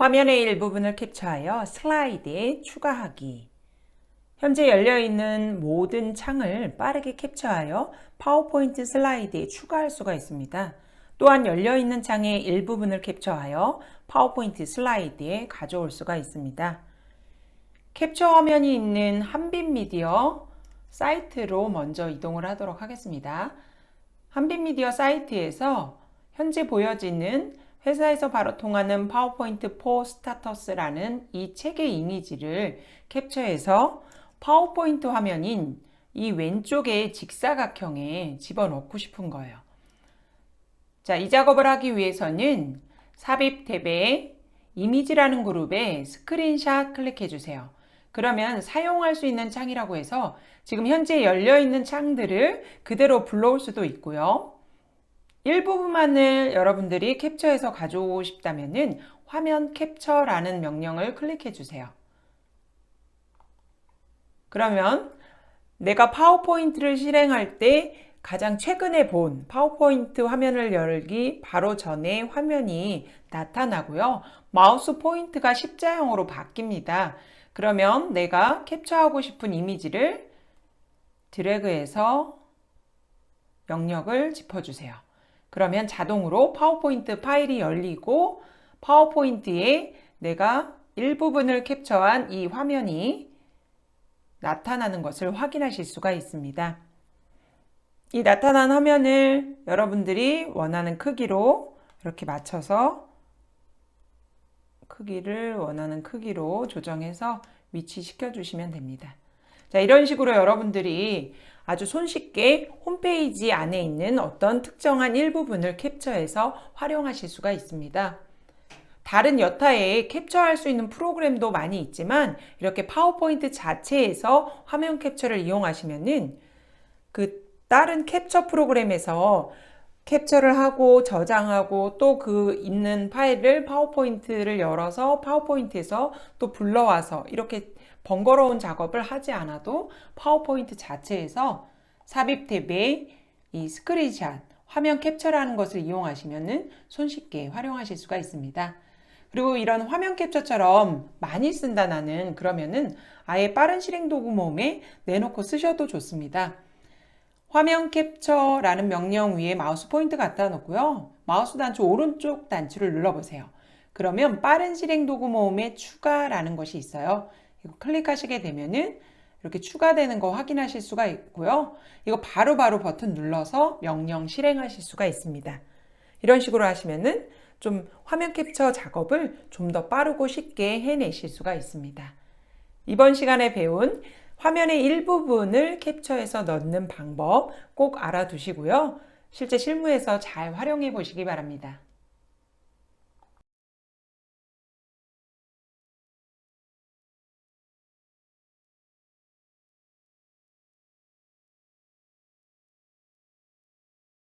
화면의 일부분을 캡처하여 슬라이드에 추가하기. 현재 열려있는 모든 창을 빠르게 캡처하여 파워포인트 슬라이드에 추가할 수가 있습니다. 또한 열려있는 창의 일부분을 캡처하여 파워포인트 슬라이드에 가져올 수가 있습니다. 캡처 화면이 있는 한빛 미디어 사이트로 먼저 이동을 하도록 하겠습니다. 한빛 미디어 사이트에서 현재 보여지는 회사에서 바로 통하는 파워포인트 4 스타터스라는 이 책의 이미지를 캡처해서 파워포인트 화면인 이 왼쪽의 직사각형에 집어넣고 싶은 거예요. 자, 이 작업을 하기 위해서는 삽입 탭에 이미지라는 그룹에 스크린샷 클릭해 주세요. 그러면 사용할 수 있는 창이라고 해서 지금 현재 열려 있는 창들을 그대로 불러올 수도 있고요. 일부분만을 여러분들이 캡처해서 가져오고 싶다면은 화면 캡처라는 명령을 클릭해 주세요. 그러면 내가 파워포인트를 실행할 때 가장 최근에 본 파워포인트 화면을 열기 바로 전에 화면이 나타나고요. 마우스 포인트가 십자형으로 바뀝니다. 그러면 내가 캡처하고 싶은 이미지를 드래그해서 영역을 짚어주세요. 그러면 자동으로 파워포인트 파일이 열리고 파워포인트에 내가 일부분을 캡처한 이 화면이 나타나는 것을 확인하실 수가 있습니다. 이 나타난 화면을 여러분들이 원하는 크기로 이렇게 맞춰서 크기를 원하는 크기로 조정해서 위치시켜 주시면 됩니다. 자, 이런 식으로 여러분들이 아주 손쉽게 홈페이지 안에 있는 어떤 특정한 일부분을 캡처해서 활용하실 수가 있습니다. 다른 여타에 캡처할 수 있는 프로그램도 많이 있지만 이렇게 파워포인트 자체에서 화면 캡처를 이용하시면은 그 다른 캡처 프로그램에서 캡처를 하고 저장하고 또 그 있는 파일을 파워포인트를 열어서 파워포인트에서 또 불러와서 이렇게 번거로운 작업을 하지 않아도 파워포인트 자체에서 삽입 탭에 이 스크린샷 화면 캡처라는 것을 이용하시면은 손쉽게 활용하실 수가 있습니다. 그리고 이런 화면 캡처처럼 많이 쓴다 나는 그러면은 아예 빠른 실행 도구 모음에 내놓고 쓰셔도 좋습니다. 화면 캡처라는 명령 위에 마우스 포인트 갖다 놓고요. 마우스 단추 오른쪽 단추를 눌러보세요. 그러면 빠른 실행 도구 모음에 추가라는 것이 있어요. 이거 클릭하시게 되면은 이렇게 추가되는 거 확인하실 수가 있고요. 이거 바로바로 바로 버튼 눌러서 명령 실행하실 수가 있습니다. 이런 식으로 하시면은 좀 화면 캡처 작업을 좀 더 빠르고 쉽게 해내실 수가 있습니다. 이번 시간에 배운 화면의 일부분을 캡처해서 넣는 방법 꼭 알아두시고요. 실제 실무에서 잘 활용해 보시기 바랍니다.